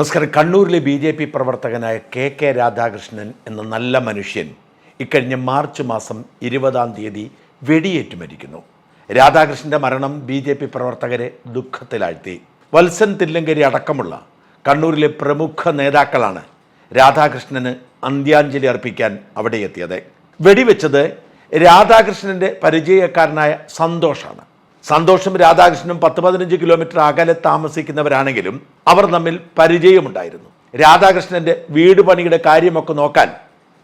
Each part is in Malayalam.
നമസ്കാരം. കണ്ണൂരിലെ ബി ജെ പി പ്രവർത്തകനായ കെ കെ രാധാകൃഷ്ണൻ എന്ന നല്ല മനുഷ്യൻ ഇക്കഴിഞ്ഞ മാർച്ച് മാസം ഇരുപതാം തീയതി വെടിയേറ്റ് മരിക്കുന്നു. രാധാകൃഷ്ണന്റെ മരണം ബി ജെ പി പ്രവർത്തകരെ ദുഃഖത്തിലാഴ്ത്തി. വത്സൻ തില്ലങ്കരി അടക്കമുള്ള കണ്ണൂരിലെ പ്രമുഖ നേതാക്കളാണ് രാധാകൃഷ്ണന് അന്ത്യാഞ്ജലി അർപ്പിക്കാൻ അവിടെ എത്തിയത്. വെടിവെച്ചത് രാധാകൃഷ്ണന്റെ പരിചയക്കാരനായ സന്തോഷാണ്. സന്തോഷും രാധാകൃഷ്ണനും പത്ത് പതിനഞ്ച് കിലോമീറ്റർ അകലെ താമസിക്കുന്നവരാണെങ്കിലും അവർ തമ്മിൽ പരിചയമുണ്ടായിരുന്നു. രാധാകൃഷ്ണന്റെ വീട് പണിയുടെ കാര്യമൊക്കെ നോക്കാൻ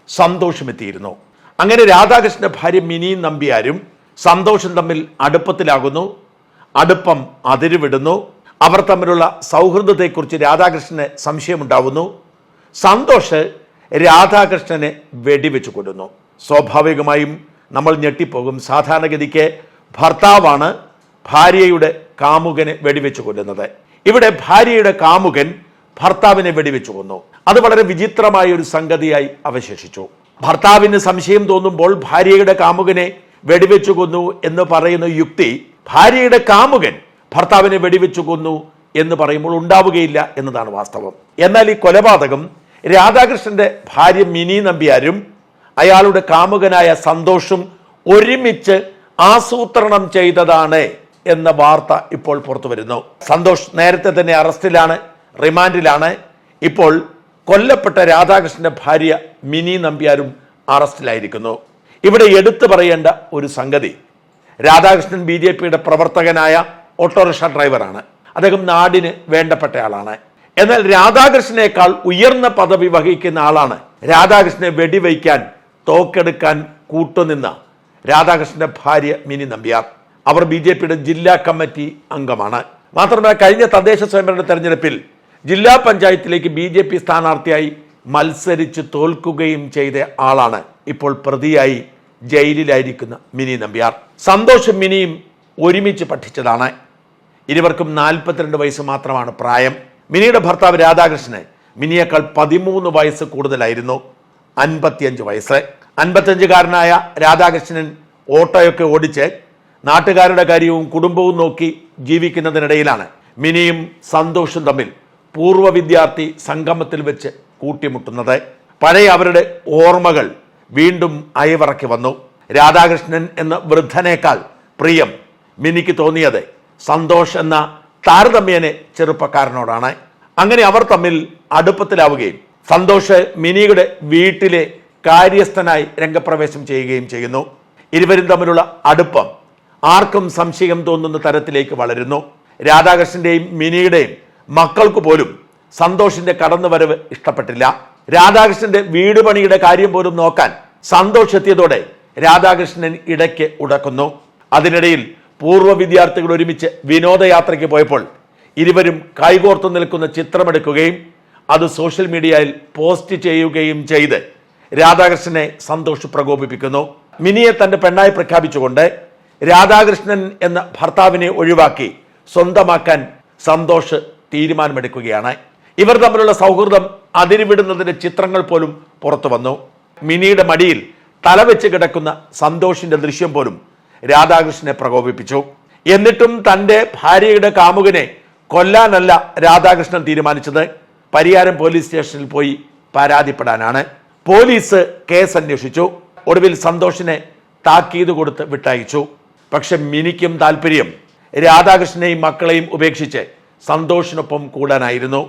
സന്തോഷം എത്തിയിരുന്നു അങ്ങനെ രാധാകൃഷ്ണന്റെ ഭാര്യ മിനി നമ്പിയാരും സന്തോഷം തമ്മിൽ അടുപ്പത്തിലാകുന്നു. അടുപ്പം അതിരുവിടുന്നു. അവർ തമ്മിലുള്ള സൗഹൃദത്തെക്കുറിച്ച് രാധാകൃഷ്ണന് സംശയമുണ്ടാവുന്നു. സന്തോഷ് രാധാകൃഷ്ണനെ വെടിവെച്ചു കൊല്ലുന്നു. സ്വാഭാവികമായും നമ്മൾ ഞെട്ടിപ്പോകും. സാധാരണഗതിക്ക് ഭർത്താവാണ് ഭാര്യയുടെ കാമുകനെ വെടിവെച്ചു കൊല്ലുന്നത്. ഇവിടെ ഭാര്യയുടെ കാമുകൻ ഭർത്താവിനെ വെടിവെച്ചു കൊന്നു. അത് വളരെ വിചിത്രമായ ഒരു സംഗതിയായി അവശേഷിച്ചു. ഭർത്താവിന് സംശയം തോന്നുമ്പോൾ ഭാര്യയുടെ കാമുകനെ വെടിവെച്ചു കൊന്നു എന്ന് പറയുന്ന യുക്തി ഭാര്യയുടെ കാമുകൻ ഭർത്താവിനെ വെടിവെച്ചു കൊന്നു എന്ന് പറയുമ്പോൾ ഉണ്ടാവുകയില്ല എന്നതാണ് വാസ്തവം. എന്നാൽ ഈ കൊലപാതകം രാധാകൃഷ്ണന്റെ ഭാര്യ മിനി നമ്പ്യാരും അയാളുടെ കാമുകനായ സന്തോഷും ഒരുമിച്ച് ആസൂത്രണം ചെയ്തതാണ്. എന്ന വാർത്ത ഇപ്പോൾ പുറത്തു വരുന്നു. സന്തോഷ് നേരത്തെ തന്നെ അറസ്റ്റിലാണ് റിമാൻഡിലാണ്. ഇപ്പോൾ കൊല്ലപ്പെട്ട രാധാകൃഷ്ണന്റെ ഭാര്യ മിനി നമ്പ്യാരും അറസ്റ്റിലായിരിക്കുന്നു. ഇവിടെ എടുത്തു പറയേണ്ട ഒരു സംഗതി രാധാകൃഷ്ണൻ ബി ജെ പിയുടെ പ്രവർത്തകനായ ഓട്ടോറിക്ഷ ഡ്രൈവറാണ്. അദ്ദേഹം നാടിന് വേണ്ടപ്പെട്ട ആളാണ് എന്നാൽ രാധാകൃഷ്ണനേക്കാൾ ഉയർന്ന പദവി വഹിക്കുന്ന ആളാണ്. രാധാകൃഷ്ണനെ വെടിവയ്ക്കാൻ തോക്കെടുക്കാൻ കൂട്ടുനിന്ന രാധാകൃഷ്ണന്റെ ഭാര്യ മിനി നമ്പ്യാർ. അവർ ബി ജെ പിയുടെ ജില്ലാ കമ്മിറ്റി അംഗമാണ്. മാത്രമല്ല കഴിഞ്ഞ തദ്ദേശ സ്വയംഭരണ തെരഞ്ഞെടുപ്പിൽ ജില്ലാ പഞ്ചായത്തിലേക്ക് ബി ജെ പി സ്ഥാനാർത്ഥിയായി മത്സരിച്ച് തോൽക്കുകയും ചെയ്ത ആളാണ് ഇപ്പോൾ പ്രതിയായി ജയിലിലായിരിക്കുന്ന മിനി നമ്പ്യാർ. സന്തോഷം മിനിയും ഒരുമിച്ച് പഠിച്ചതാണ്. ഇരുവർക്കും നാൽപ്പത്തിരണ്ട് വയസ്സ് മാത്രമാണ് പ്രായം. മിനിയുടെ ഭർത്താവ് രാധാകൃഷ്ണൻ മിനിയേക്കാൾ പതിമൂന്ന് വയസ്സ് കൂടുതലായിരുന്നു. അൻപത്തിയഞ്ച് വയസ്സ്. അൻപത്തിയഞ്ചുകാരനായ രാധാകൃഷ്ണൻ ഓട്ടോയൊക്കെ ഓടിച്ച് നാട്ടുകാരുടെ കാര്യവും കുടുംബവും നോക്കി ജീവിക്കുന്നതിനിടയിലാണ്. മിനിയും സന്തോഷും തമ്മിൽ പൂർവ വിദ്യാർത്ഥി സംഗമത്തിൽ വെച്ച് കൂട്ടിമുട്ടുന്നത്. പഴയ അവരുടെ ഓർമ്മകൾ വീണ്ടും അയവിറക്കി വന്നു. രാധാകൃഷ്ണൻ എന്ന വൃദ്ധനേക്കാൾ പ്രിയം മിനിക്ക് തോന്നിയത് സന്തോഷ് എന്ന താരതമ്യേനെ ചെറുപ്പക്കാരനോടാണ്. അങ്ങനെ അവർ തമ്മിൽ അടുപ്പത്തിലാവുകയും സന്തോഷ് മിനിയുടെ വീട്ടിലെ കാര്യസ്ഥനായി രംഗപ്രവേശം ചെയ്യുകയും ചെയ്യുന്നു. ഇരുവരും തമ്മിലുള്ള അടുപ്പം ആർക്കും സംശയം തോന്നുന്ന തരത്തിലേക്ക് വളരുന്നു. രാധാകൃഷ്ണന്റെയും മിനിയുടെയും മക്കൾക്ക് പോലും സന്തോഷിന്റെ കടന്നുവരവ് ഇഷ്ടപ്പെട്ടില്ല. രാധാകൃഷ്ണന്റെ വീട് പണിയുടെ കാര്യം പോലും നോക്കാൻ സന്തോഷ് എത്തിയതോടെ രാധാകൃഷ്ണൻ ഇടയ്ക്ക് ഉടക്കുന്നു. അതിനിടയിൽ പൂർവ വിദ്യാർത്ഥികൾ ഒരുമിച്ച് വിനോദയാത്രയ്ക്ക് പോയപ്പോൾ ഇരുവരും കൈകോർത്തു നിൽക്കുന്ന ചിത്രമെടുക്കുകയും അത് സോഷ്യൽ മീഡിയയിൽ പോസ്റ്റ് ചെയ്യുകയും ചെയ്ത് രാധാകൃഷ്ണനെ സന്തോഷ് പ്രകോപിപ്പിക്കുന്നു മിനിയെ തന്റെ പെണ്ണായി പ്രഖ്യാപിച്ചുകൊണ്ട് രാധാകൃഷ്ണൻ എന്ന ഭർത്താവിനെ ഒഴിവാക്കി സ്വന്തമാക്കാൻ സന്തോഷ് തീരുമാനമെടുക്കുകയാണ്. ഇവർ തമ്മിലുള്ള സൗഹൃദം അതിരുവിടുന്നതിന്റെ ചിത്രങ്ങൾ പോലും പുറത്തു വന്നു. മിനിയുടെ മടിയിൽ തലവെച്ച് കിടക്കുന്ന സന്തോഷിന്റെ ദൃശ്യം പോലും രാധാകൃഷ്ണനെ പ്രകോപിപ്പിച്ചു. എന്നിട്ടും തന്റെ ഭാര്യയുടെ കാമുകനെ കൊല്ലാനല്ല രാധാകൃഷ്ണൻ തീരുമാനിച്ചത്. പരിയാരം പോലീസ് സ്റ്റേഷനിൽ പോയി പരാതിപ്പെടാനാണ്. പോലീസ് കേസ് അന്വേഷിച്ചു. ഒടുവിൽ സന്തോഷിനെ താക്കീത് കൊടുത്ത് വിട്ടയച്ചു. പക്ഷെ മിനിക്കും താല്പര്യം രാധാകൃഷ്ണനെയും മക്കളെയും ഉപേക്ഷിച്ച് സന്തോഷിനൊപ്പം കൂടാനായിരുന്നു.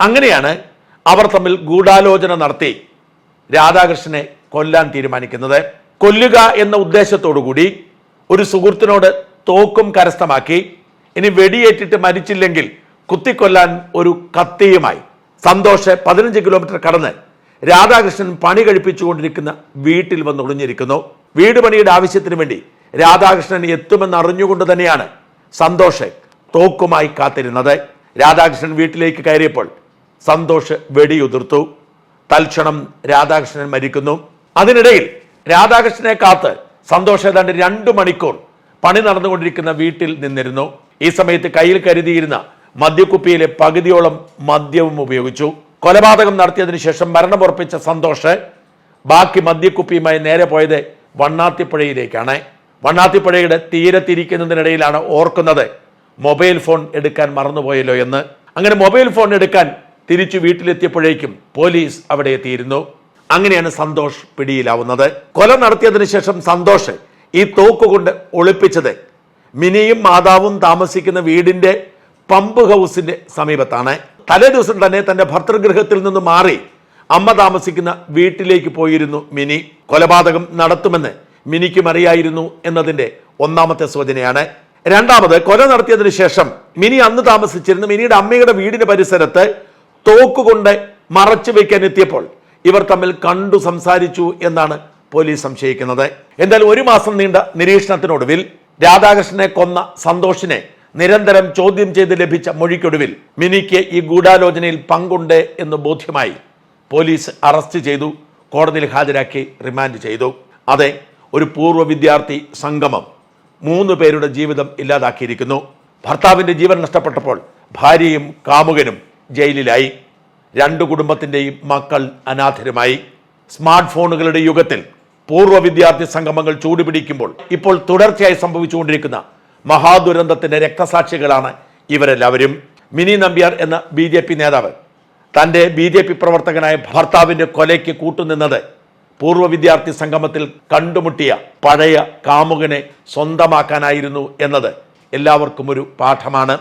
അങ്ങനെയാണ് അവർ തമ്മിൽ ഗൂഢാലോചന നടത്തി രാധാകൃഷ്ണനെ കൊല്ലാൻ തീരുമാനിക്കുന്നത്. കൊല്ലുക എന്ന ഉദ്ദേശത്തോടുകൂടി ഒരു സുഹൃത്തിനോട് തോക്കും കരസ്ഥമാക്കി ഇനി വെടിയേറ്റിട്ട് മരിച്ചില്ലെങ്കിൽ കുത്തിക്കൊല്ലാൻ ഒരു കത്തിയുമായി. സന്തോഷ് പതിനഞ്ച് കിലോമീറ്റർ കടന്ന് രാധാകൃഷ്ണൻ പണി കഴിപ്പിച്ചുകൊണ്ടിരിക്കുന്ന വീട്ടിൽ വന്ന് ഒളിഞ്ഞിരിക്കുന്നു വീട് പണിയുടെ ആവശ്യത്തിന് വേണ്ടി രാധാകൃഷ്ണൻ എത്തുമെന്ന് അറിഞ്ഞുകൊണ്ട് തന്നെയാണ് സന്തോഷ് തോക്കുമായി കാത്തിരുന്നത്. രാധാകൃഷ്ണൻ വീട്ടിലേക്ക് കയറിയപ്പോൾ സന്തോഷ് വെടിയുതിർത്തു. തൽക്ഷണം രാധാകൃഷ്ണൻ മരിക്കുന്നു. അതിനിടയിൽ രാധാകൃഷ്ണനെ കാത്ത് സന്തോഷ് ഏതാണ്ട് രണ്ടു മണിക്കൂർ പണി നടന്നുകൊണ്ടിരിക്കുന്ന വീട്ടിൽ നിന്നിരുന്നു. ഈ സമയത്ത് കയ്യിൽ കരുതിയിരുന്ന മദ്യക്കുപ്പിയിലെ പകുതിയോളം മദ്യവും ഉപയോഗിച്ചു. കൊലപാതകം നടത്തിയതിനു ശേഷം മരണമുറപ്പിച്ച സന്തോഷ് ബാക്കി മദ്യക്കുപ്പിയുമായി നേരെ പോയത് വണ്ണാത്തിപ്പുഴയിലേക്കാണ്. വണ്ണാത്തിപ്പുഴയുടെ തീരത്തിരിക്കുന്നതിനിടയിലാണ് ഓർക്കുന്നത്. മൊബൈൽ ഫോൺ എടുക്കാൻ മറന്നുപോയല്ലോ എന്ന്. അങ്ങനെ മൊബൈൽ ഫോൺ എടുക്കാൻ തിരിച്ചു വീട്ടിലെത്തിയപ്പോഴേക്കും പോലീസ് അവിടെ എത്തിയിരുന്നു. അങ്ങനെയാണ് സന്തോഷ് പിടിയിലാവുന്നത്. കൊല നടത്തിയതിന് ശേഷം സന്തോഷ് ഈ തോക്കുകൊണ്ട് ഒളിപ്പിച്ചത് മിനിയും മാതാവും താമസിക്കുന്ന വീടിന്റെ പമ്പ് ഹൗസിന്റെ സമീപത്താണ്. തലേ ദിവസം തന്നെ തന്റെ ഭർത്തൃഗൃഹത്തിൽ നിന്ന് മാറി അമ്മ താമസിക്കുന്ന വീട്ടിലേക്ക് പോയിരുന്നു മിനി. കൊലപാതകം നടത്തുമെന്ന് മിനിക്കും അറിയായിരുന്നു എന്നതിന്റെ ഒന്നാമത്തെ സൂചനയാണ്. രണ്ടാമത് കൊല നടത്തിയതിനു ശേഷം മിനി അന്ന് താമസിച്ചിരുന്ന. മിനിയുടെ അമ്മയുടെ വീടിന് പരിസരത്ത് തോക്കുകൊണ്ട് മറച്ചു വെക്കാൻ എത്തിയപ്പോൾ ഇവർ തമ്മിൽ കണ്ടു സംസാരിച്ചു എന്നാണ് പോലീസ് സംശയിക്കുന്നത്. എന്തായാലും ഒരു മാസം നീണ്ട നിരീക്ഷണത്തിനൊടുവിൽ രാധാകൃഷ്ണനെ കൊന്ന സന്തോഷിനെ നിരന്തരം ചോദ്യം ചെയ്ത് ലഭിച്ച മൊഴിക്കൊടുവിൽ മിനിക്ക് ഈ ഗൂഢാലോചനയിൽ പങ്കുണ്ട് എന്ന് ബോധ്യമായി പോലീസ് അറസ്റ്റ് ചെയ്തു കോടതിയിൽ ഹാജരാക്കി റിമാൻഡ് ചെയ്തു. അതെ ഒരു പൂർവ വിദ്യാർത്ഥി സംഗമം മൂന്ന് പേരുടെ ജീവിതം ഇല്ലാതാക്കിയിരിക്കുന്നു. ഭർത്താവിന്റെ ജീവൻ നഷ്ടപ്പെട്ടപ്പോൾ ഭാര്യയും കാമുകനും ജയിലിലായി. രണ്ട് കുടുംബത്തിന്റെയും മക്കൾ അനാഥരുമായി. സ്മാർട്ട് ഫോണുകളുടെ യുഗത്തിൽ പൂർവ വിദ്യാർത്ഥി സംഗമങ്ങൾ ചൂടുപിടിക്കുമ്പോൾ ഇപ്പോൾ തുടർച്ചയായി സംഭവിച്ചുകൊണ്ടിരിക്കുന്ന മഹാദുരന്തത്തിന്റെ രക്തസാക്ഷികളാണ് ഇവരെല്ലാവരും. മിനി നമ്പ്യാർ എന്ന ബി നേതാവ് തന്റെ ബി പ്രവർത്തകനായ ഭർത്താവിന്റെ കൊലയ്ക്ക് കൂട്ടുനിന്നത് പൂർവ വിദ്യാർത്ഥി സംഗമത്തിൽ കണ്ടുമുട്ടിയ പഴയ കാമുകനെ സ്വന്തമാക്കാനായിരുന്നു എന്നത് എല്ലാവർക്കും ഒരു പാഠമാണ്.